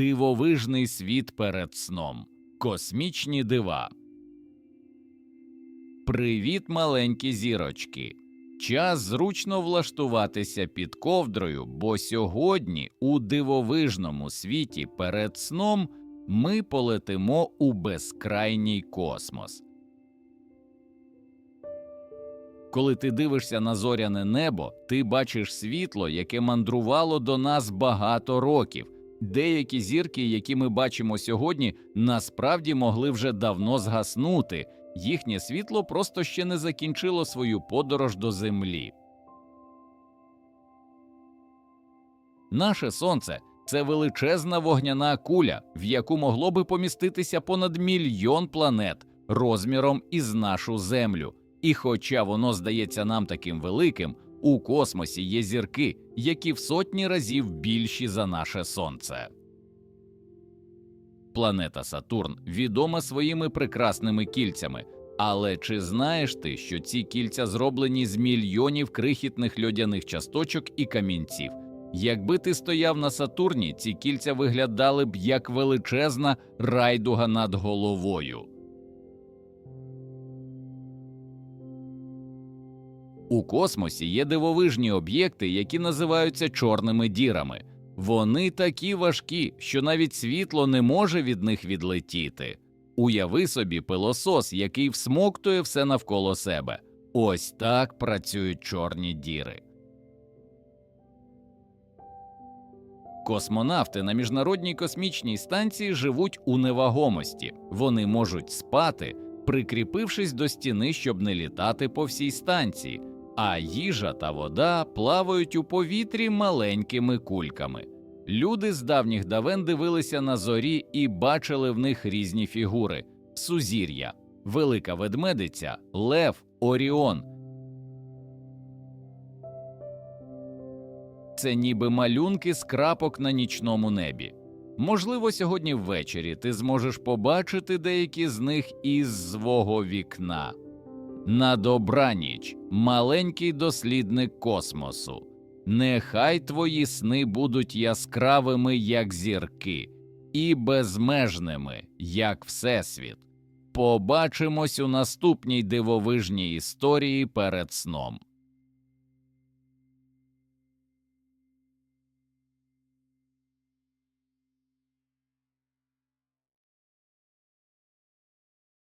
Дивовижний світ перед сном. Космічні дива. Привіт, маленькі зірочки. Час зручно влаштуватися під ковдрою, бо сьогодні у дивовижному світі перед сном ми полетимо у безкрайній космос. Коли ти дивишся на зоряне небо, ти бачиш світло, яке мандрувало до нас багато років. Деякі зірки, які ми бачимо сьогодні, насправді могли вже давно згаснути. Їхнє світло просто ще не закінчило свою подорож до Землі. Наше сонце це величезна вогняна куля, в яку могло би поміститися понад мільйон планет розміром із нашу Землю. І хоча воно здається нам таким великим, у космосі є зірки, які в сотні разів більші за наше сонце. Планета Сатурн відома своїми прекрасними кільцями. Але чи знаєш ти, що ці кільця зроблені з мільйонів крихітних льодяних часточок і камінців? Якби ти стояв на Сатурні, ці кільця виглядали б як величезна райдуга над головою. У космосі є дивовижні об'єкти, які називаються чорними дірами. Вони такі важкі, що навіть світло не може від них відлетіти. Уяви собі пилосос, який всмоктує все навколо себе. Ось так працюють чорні діри. Космонавти на міжнародній космічній станції живуть у невагомості. Вони можуть спати, прикріпившись до стіни, щоб не літати по всій станції, а їжа та вода плавають у повітрі маленькими кульками. Люди з давніх давен дивилися на зорі і бачили в них різні фігури: сузір'я, велика ведмедиця, лев, оріон. Це ніби малюнки з крапок на нічному небі. Можливо, сьогодні ввечері ти зможеш побачити деякі з них із свого вікна. На добраніч, маленький дослідник космосу. Нехай твої сни будуть яскравими, як зірки, і безмежними, як Всесвіт. Побачимось у наступній дивовижній історії перед сном.